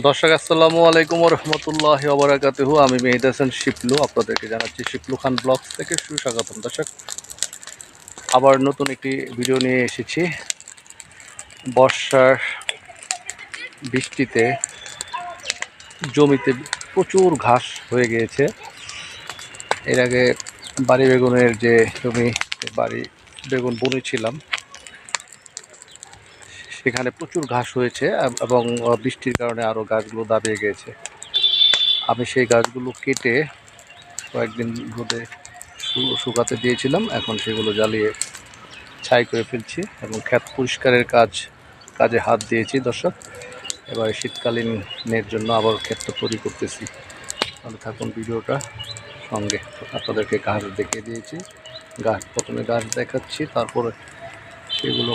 দর্শক, আসসালামু আলাইকুম রহমতুল্লাহ ওবরাকাতুহু। আমি মেহিদ হাসান শিপলু, আপনাদেরকে জানাচ্ছি শিপলু খান ব্লগস থেকে সুস্বাগতম। দর্শক, আবার নতুন একটি ভিডিও নিয়ে এসেছি। বর্ষার বৃষ্টিতে জমিতে প্রচুর ঘাস হয়ে গিয়েছে। এর আগে বাড়ি বেগুনের যে জমি, বাড়ি বেগুন বুনেছিলাম। সেখানে প্রচুর ঘাস হয়েছে এবং বৃষ্টির কারণে আরও গাছগুলো দাবিয়ে গিয়েছে। আমি সেই গাছগুলো কেটে কয়েকদিন রোদে শুকাতে দিয়েছিলাম, এখন সেগুলো জ্বালিয়ে ছাই করে ফেলছি এবং ক্ষেত পরিষ্কারের কাজ, কাজে হাত দিয়েছি দর্শক। এবারে শীতকালীনের জন্য আবার ক্ষেতটা তৈরি করতেছি। তাহলে থাকুন ভিডিওটা। সঙ্গে আপনাদেরকে গাছ দেখিয়ে দিয়েছি। গাছ প্রথমে গাছ দেখাচ্ছি, তারপরে সেগুলো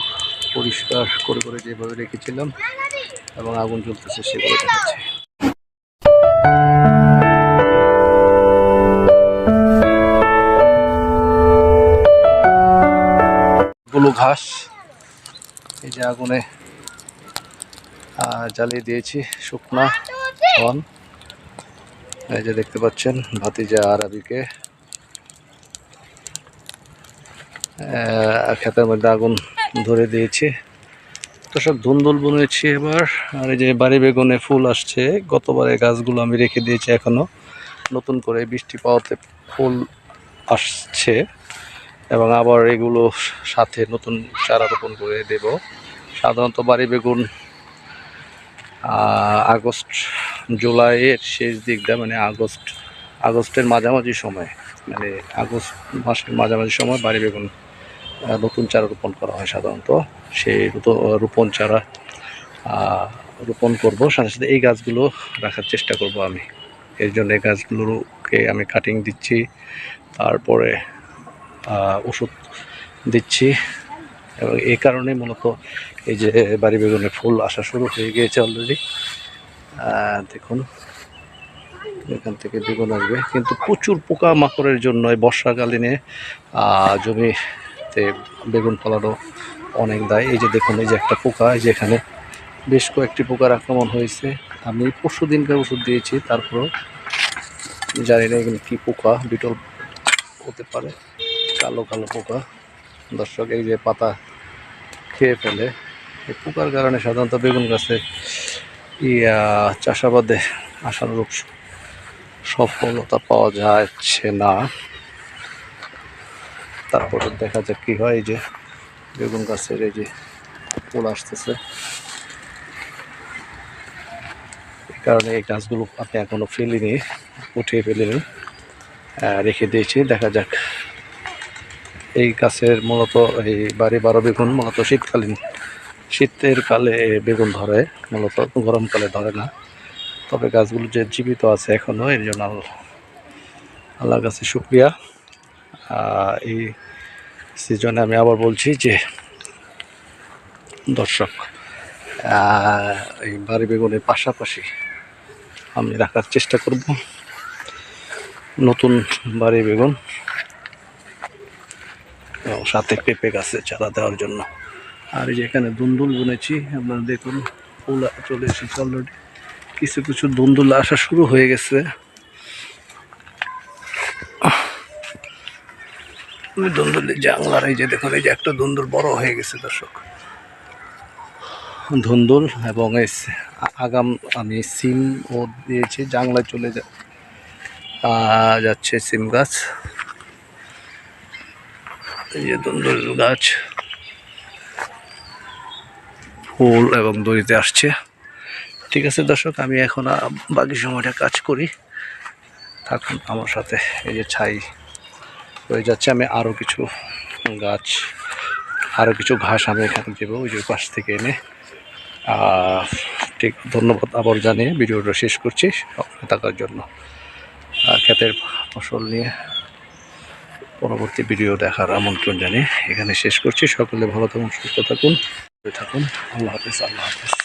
পরিষ্কার করে করে যেভাবে রেখেছিলাম এবং আগুন জ্বলতেছে সেগুলো দেখাচ্ছি। ঘাস, এই যে আগুনে জ্বালিয়ে দিয়েছি, শুকনা ধন। এই যে দেখতে পাচ্ছেন, ভাতিজা আরবিকে ক্ষেতের মধ্যে আগুন ধরে দিয়েছি। তো সব ধুন্দুল বুনেছি এবার। আর এই যে বাড়ি বেগুনে ফুল আসছে, গতবারে গাছগুলো আমি রেখে দিয়েছি এখনও নতুন করে বৃষ্টি পাওয়াতে ফুল আসছে। এবং আবার এগুলো সাথে নতুন চারা রোপণ করে দেব। সাধারণত বাড়ি বেগুন আগস্ট, জুলাইয়ের শেষ দিকটা মানে আগস্ট, আগস্টের মাঝামাঝি সময় মানে আগস্ট মাসের মাঝামাঝি সময় বাড়ি বেগুন নতুন চারা রোপণ করা হয় সাধারণত। সেই রোপ- রোপণ চারা রোপণ করব। সাথে সাথে এই গাছগুলো রাখার চেষ্টা করব আমি। এর জন্য এই গাছগুলোকে আমি কাটিং দিচ্ছি তারপরে ওষুধ দিচ্ছি। এবং এই কারণে মূলত এই যে বাড়ি বেগুনে ফুল আসা শুরু হয়ে গিয়েছে অলরেডি দেখুন এখান থেকে বেগুন আসবে। কিন্তু প্রচুর পোকা মাকড়ের জন্য বর্ষাকালীনে আহ, জমিতে বেগুন ফলানো অনেক দায়। এই যে দেখুন, এই যে একটা পোকা, এই যে এখানে বেশ কয়েকটি পোকার আক্রমণ হয়েছে। আমি পরশু দিনকার ওষুধ দিয়েছি, তারপরও জানি না এখানে কী পোকা, বিটল হতে পারে, কালো কালো পোকা। দর্শক, এই যে পাতা খেয়ে ফেলে, এই পোকার কারণে সাধারণত বেগুন গাছে, ইয়া, চাষাবাদে আশানুরূপ সফলতা পাওয়া যাচ্ছে না। তারপরে দেখা যাক কি হয় যে বেগুন গাছের এই যে ফুল আসতেছে। এই কারণে এই গাছগুলো আপনি এখনও ফেলিনি, উঠিয়ে ফেলিনি। রেখে দিয়েছি, দেখা যাক। এই গাছের মূলত এই বাড়ি বারো বেগুন, মূলত শীতকালীন। শীতের কালে বেগুন ধরে, মূলত গরমকালে ধরে না। তবে গাছগুলো যে জীবিত আছে এখনও এর জন্য আল্লাহ কাছে শুক্রিয়া। এই সিজনে আমি আবার বলছি যে দর্শক এই বাড়ি বেগুনের পাশাপাশি আমি রাখার চেষ্টা করব। নতুন বাড়ি বেগুন এবং সাথে পেঁপে গাছে চারা দেওয়ার জন্য। আর এই যে এখানে দুন্দুল বুনেছি, আপনারা দেখুন, ফুল চলে এসেছে অলরেডি কিছু কিছু দুন্দুল আসা শুরু হয়ে গেছে। ওই দুন্দুলের জাংলার এই যে দেখুন, এই যে একটা দুন্দুল বড় হয়ে গেছে, দর্শক। ধুন্দুল এবং এই আগাম আমি সিম ও দিয়েছি জাংলায় চলে যা যাচ্ছে সিম গাছ। এই যে দুন্দুল গাছ। ফুল এবং দড়িতে আসছে। ঠিক আছে, দর্শক, আমি এখন বাকি সময়টা কাজ করি। থাকুন আমার সাথে, এই যে ছাই। হয়ে যাচ্ছে। আমি আরও কিছু গাছ আরও কিছু ঘাস আমি এখানে দেবো ওই যে পাশ থেকে এনে। ঠিক ধন্যবাদ আবার জানিয়ে ভিডিওটা শেষ করছি থাকার জন্য। ক্ষেতের ফসল নিয়ে পরবর্তী ভিডিও দেখার আমন্ত্রণ জানিয়ে এখানে শেষ করছি। সকলে ভালো থাকুন, সুস্থ থাকুন থাকুন। আল্লাহ হাফেজ আল্লাহ হাফেজ।